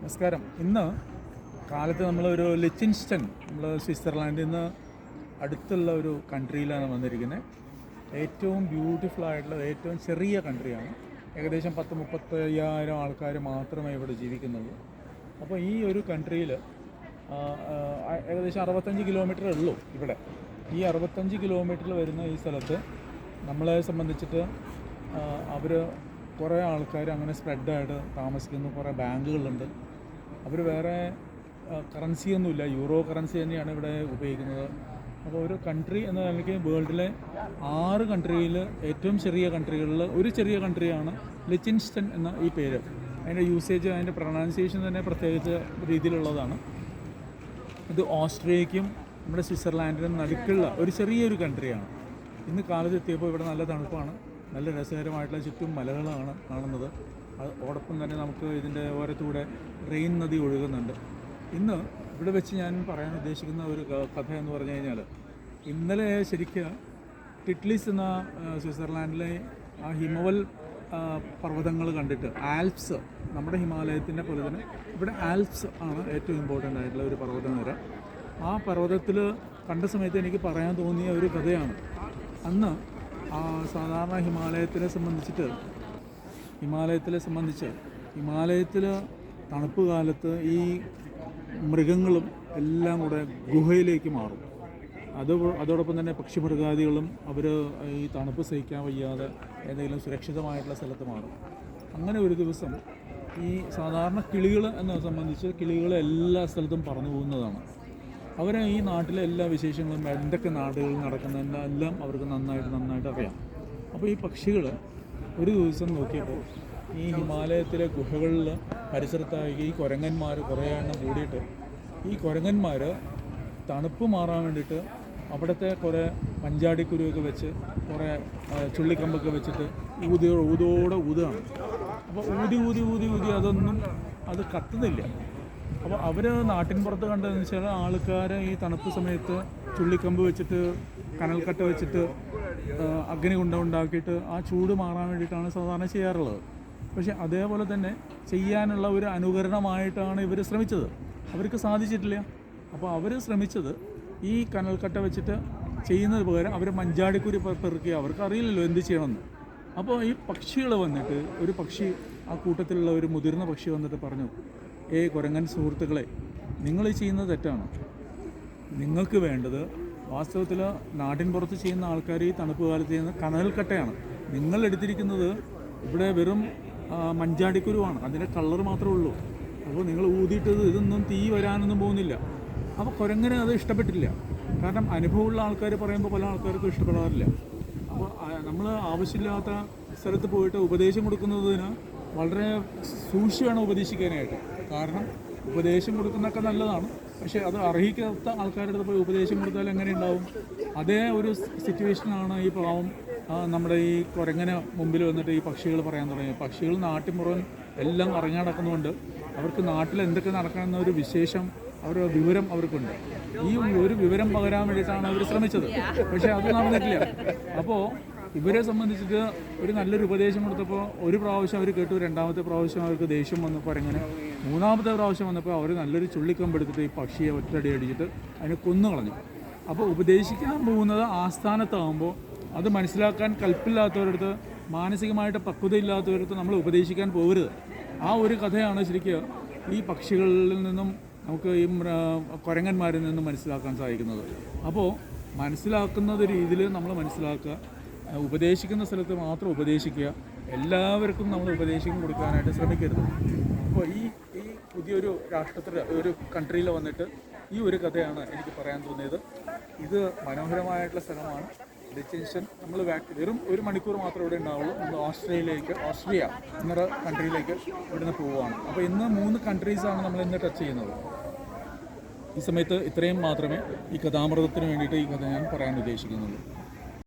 നമസ്കാരം. ഇന്ന് കാലത്ത് നമ്മളൊരു ലിച്ചിൻസ്റ്റൺ നമ്മൾ സ്വിറ്റ്സർലാൻഡിൽ നിന്ന് അടുത്തുള്ള ഒരു കൺട്രിയിലാണ് വന്നിരിക്കുന്നത്. ഏറ്റവും ബ്യൂട്ടിഫുൾ ആയിട്ടുള്ള ഏറ്റവും ചെറിയ കൺട്രിയാണ്. ഏകദേശം പത്ത് മുപ്പത്തയ്യായിരം ആൾക്കാർ മാത്രമേ ഇവിടെ ജീവിക്കുന്നുള്ളൂ. അപ്പോൾ ഈ ഒരു കൺട്രിയിൽ ഏകദേശം അറുപത്തഞ്ച് കിലോമീറ്റർ ഉള്ളൂ ഇവിടെ. ഈ അറുപത്തഞ്ച് കിലോമീറ്ററിൽ വരുന്ന ഈ സ്ഥലത്ത് നമ്മളെ സംബന്ധിച്ചിട്ട് അവർ കുറേ ആൾക്കാർ അങ്ങനെ സ്പ്രെഡായിട്ട് താമസിക്കുന്ന കുറേ ബാങ്കുകളുണ്ട്. അവർ വേറെ കറൻസിയൊന്നുമില്ല യൂറോ കറൻസി തന്നെയാണ് ഇവിടെ ഉപയോഗിക്കുന്നത്. അപ്പോൾ ഒരു കൺട്രി എന്ന നിലയ്ക്ക് വേൾഡിലെ ആറ് കൺട്രിയിൽ ഏറ്റവും ചെറിയ കൺട്രികളിൽ ഒരു ചെറിയ കൺട്രിയാണ് ലിച്ചിൻസ്റ്റൺ എന്ന ഈ പേര്. അതിന്റെ യൂസേജ് അതിന്റെ പ്രൊണൗൺസിയേഷൻ തന്നെ പ്രത്യേകിച്ച് രീതിയിലുള്ളതാണ്. ഇത് ഓസ്ട്രേലിയയ്ക്കും നമ്മുടെ സ്വിറ്റ്സർലാൻഡിനും നടുക്കുള്ള ഒരു ചെറിയൊരു കൺട്രിയാണ് ഇന്ന് കാലത്ത് എത്തിയപ്പോൾ ഇവിടെ നല്ല തണുപ്പാണ്. നല്ല രസകരമായിട്ടുള്ള ചുറ്റും മലകളാണ് കാണുന്നത്. അതോടൊപ്പം തന്നെ നമുക്ക് ഇതിന്റെ ഓരത്തൂടെ റെയിൻ നദി ഒഴുകുന്നുണ്ട്. ഇന്ന് ഇവിടെ വെച്ച് ഞാൻ പറയാൻ ഉദ്ദേശിക്കുന്ന ഒരു കഥ എന്ന് പറഞ്ഞു കഴിഞ്ഞാൽ ഇന്നലെ ശരിക്കും ടിറ്റ്ലിസ് എന്ന സ്വിറ്റ്സർലാൻഡിലെ ആ ഹിമവൽ പർവതങ്ങൾ കണ്ടിട്ട് ആൽപ്സ് നമ്മുടെ ഹിമാലയത്തിന്റെ പോലെ തന്നെ ഇവിടെ ആൽപ്സ് ആണ് ഏറ്റവും ഇമ്പോർട്ടന്റ് ആയിട്ടുള്ള ഒരു പർവതനിര. ആ പർവതത്തിൽ കണ്ട സമയത്ത് എനിക്ക് പറയാൻ തോന്നിയ ഒരു കഥയാണ്. അന്ന് സാധാരണ ഹിമാലയത്തിനെ സംബന്ധിച്ചിട്ട് ഹിമാലയത്തിലെ സംബന്ധിച്ച് ഹിമാലയത്തിൽ തണുപ്പ് കാലത്ത് ഈ മൃഗങ്ങളും എല്ലാം കൂടെ ഗുഹയിലേക്ക് മാറും. അത് അതോടൊപ്പം തന്നെ പക്ഷിമൃഗാദികളും അവർ ഈ തണുപ്പ് സഹിക്കാൻ വയ്യാതെ ഏതെങ്കിലും സുരക്ഷിതമായിട്ടുള്ള സ്ഥലത്ത് മാറും. അങ്ങനെ ഒരു ദിവസം ഈ സാധാരണ കിളികൾ എന്നെ സംബന്ധിച്ച് കിളികൾ എല്ലാ സ്ഥലത്തും പറന്നു പോകുന്നതാണ്. അവരെ ഈ നാട്ടിലെ എല്ലാ വിശേഷങ്ങളും എന്തൊക്കെ നാടുകളിൽ നടക്കുന്ന എല്ലാം അവർക്ക് നന്നായിട്ട് നന്നായിട്ട് അറിയാം. അപ്പോൾ ഈ പക്ഷികൾ ഒരു ദിവസം നോക്കിയപ്പോൾ ഈ ഹിമാലയത്തിലെ ഗുഹകളിൽ പരിസരത്തായി ഈ കുരങ്ങന്മാർ കുറേ എണ്ണം കൂടിയിട്ട് ഈ കുരങ്ങന്മാർ തണുപ്പ് മാറാൻ വേണ്ടിയിട്ട് അവിടുത്തെ കുറേ പഞ്ചാടിക്കുരുവൊക്കെ വെച്ച് കുറേ ചുള്ളിക്കമ്പൊക്കെ വെച്ചിട്ട് ഊതി ഊതോടെ ഊതുകയാണ്. അപ്പോൾ ഊതി ഊതി ഊതി ഊതി അതൊന്നും അത് കത്തുന്നില്ല. അപ്പോൾ അവർ നാട്ടിൻ പുറത്ത് കണ്ടതെന്ന് വെച്ചാൽ ആൾക്കാർ ഈ തണുപ്പ് സമയത്ത് ചുള്ളിക്കമ്പ് വെച്ചിട്ട് കനൽക്കട്ട വെച്ചിട്ട് അഗ്നി കുണ്ട ഉണ്ടാക്കിയിട്ട് ആ ചൂട് മാറാൻ വേണ്ടിയിട്ടാണ് സാധാരണ ചെയ്യാറുള്ളത്. പക്ഷേ അതേപോലെ തന്നെ ചെയ്യാനുള്ള ഒരു അനുകരണമായിട്ടാണ് ഇവർ ശ്രമിച്ചത്. അവർക്ക് സാധിച്ചിട്ടില്ല. അപ്പോൾ അവർ ശ്രമിച്ചത് ഈ കനൽക്കട്ട വെച്ചിട്ട് ചെയ്യുന്നത് പകരം അവർ മഞ്ചാടിക്കുരി പെറുക്കി അവർക്ക് അറിയില്ലല്ലോ എന്ത് ചെയ്യണമെന്ന്. അപ്പോൾ ഈ പക്ഷികൾ വന്നിട്ട് ഒരു പക്ഷി ആ കൂട്ടത്തിലുള്ള ഒരു മുതിർന്ന പക്ഷി വന്നിട്ട് പറഞ്ഞു ഏ കുരങ്ങൻ സുഹൃത്തുക്കളെ നിങ്ങൾ ചെയ്യുന്നത് തെറ്റാണ്? നിങ്ങൾക്ക് വേണ്ടത് വാസ്തവത്തിൽ നാട്ടിൻ പുറത്ത് ചെയ്യുന്ന ആൾക്കാർ ഈ തണുപ്പ് കാലത്ത് ചെയ്യുന്ന കനൽക്കട്ടയാണ്. നിങ്ങൾ എടുത്തിരിക്കുന്നത് ഇവിടെ വെറും മഞ്ചാടിക്കുരുവാണ്. അതിന്റെ കളർ മാത്രമേ ഉള്ളൂ. അപ്പോൾ നിങ്ങൾ ഊതിയിട്ടത് ഇതൊന്നും തീ വരാനൊന്നും പോകുന്നില്ല. അപ്പോൾ കുരങ്ങനെ അത് ഇഷ്ടപ്പെട്ടില്ല. കാരണം അനുഭവമുള്ള ആൾക്കാർ പറയുമ്പോൾ പല ആൾക്കാർക്കും ഇഷ്ടപ്പെടാറില്ല. അപ്പോൾ നമ്മൾ ആവശ്യമില്ലാത്ത സ്ഥലത്ത് പോയിട്ട് ഉപദേശം കൊടുക്കുന്നതിന് വളരെ സൂക്ഷിച്ച് ഉപദേശിക്കാനായിട്ട്. കാരണം ഉപദേശം കൊടുക്കുന്നതൊക്കെ നല്ലതാണ്. പക്ഷേ അത് അർഹിക്കാത്ത ആൾക്കാരുടെ അടുത്ത് പോയി ഉപദേശം കൊടുത്താൽ എങ്ങനെ ഉണ്ടാവും? അതേ ഒരു സിറ്റുവേഷനാണ് ഈ പാവം നമ്മുടെ ഈ കുരങ്ങനെ മുമ്പിൽ വന്നിട്ട് ഈ പക്ഷികൾ പറയാൻ തുടങ്ങി. പക്ഷികൾ നാട്ടിൻ മുഴുവൻ എല്ലാം ഇറങ്ങി നടക്കുന്നുണ്ട്. അവർക്ക് നാട്ടിൽ എന്തൊക്കെ നടക്കണമെന്ന ഒരു വിശേഷം അവരുടെ വിവരം അവർക്കുണ്ട്. ഈ ഒരു വിവരം പകരാൻ വേണ്ടിയിട്ടാണ് അവർ ശ്രമിച്ചത്. പക്ഷേ അത് നടന്നിട്ടില്ല. അപ്പോൾ ഇവരെ സംബന്ധിച്ചിട്ട് ഒരു നല്ലൊരു ഉപദേശം കൊടുത്തപ്പോൾ ഒരു പ്രാവശ്യം അവർ കേട്ടു രണ്ടാമത്തെ പ്രാവശ്യം അവർക്ക് ദേഷ്യം വന്നപ്പോൾ അങ്ങനെ മൂന്നാമത്തെ പ്രാവശ്യം വന്നപ്പോൾ അവർ നല്ലൊരു ചുള്ളിക്കമ്പെടുത്തിട്ട് ഈ പക്ഷിയെ ഒറ്റടി അടിച്ചിട്ട് അതിനെ കൊന്നു കളഞ്ഞു അപ്പോൾ ഉപദേശിക്കാൻ പോകുന്നത് ആസ്ഥാനത്താകുമ്പോൾ അത് മനസ്സിലാക്കാൻ കൽപ്പില്ലാത്തവരടുത്ത് മാനസികമായിട്ട് പക്വതയില്ലാത്തവരടുത്ത് നമ്മൾ ഉപദേശിക്കാൻ പോകരുത്. ആ ഒരു കഥയാണ് ശരിക്കും ഈ പക്ഷികളിൽ നിന്നും നമുക്ക് ഈ കുരങ്ങന്മാരിൽ നിന്നും മനസ്സിലാക്കാൻ സാധിക്കുന്നത്. അപ്പോൾ മനസ്സിലാക്കുന്ന രീതിയിൽ നമ്മൾ മനസ്സിലാക്കുക. ഉപദേശിക്കുന്ന സ്ഥലത്ത് മാത്രം ഉപദേശിക്കുക. എല്ലാവർക്കും നമ്മൾ ഉപദേശം കൊടുക്കാനായിട്ട് ശ്രമിക്കരുത്. അപ്പോൾ ഈ ഈ പുതിയൊരു രാഷ്ട്രത്തിൽ ഒരു കൺട്രിയിൽ വന്നിട്ട് ഈ ഒരു കഥയാണ് എനിക്ക് പറയാൻ തോന്നിയത്. ഇത് മനോഹരമായിട്ടുള്ള സ്ഥലമാണ്. ഡെസ്റ്റിനേഷൻ നമ്മൾ വെറും ഒരു മണിക്കൂർ മാത്രമേ ഇവിടെ ഉണ്ടാവുള്ളൂ. നമ്മൾ ഓസ്ട്രേലിയയിലേക്ക് ഓസ്ട്രിയ എന്നൊരു കൺട്രിയിലേക്ക് ഇവിടുന്ന് പോവുകയാണ്. അപ്പോൾ ഇന്ന് മൂന്ന് കൺട്രീസാണ് നമ്മൾ ഇന്ന് ടച്ച് ചെയ്യുന്നത്. ഈ സമയത്ത് ഇത്രയും മാത്രമേ ഈ കഥാമൃതത്തിന് വേണ്ടിയിട്ട് ഈ കഥ ഞാൻ പറയാൻ ഉദ്ദേശിക്കുന്നുള്ളൂ.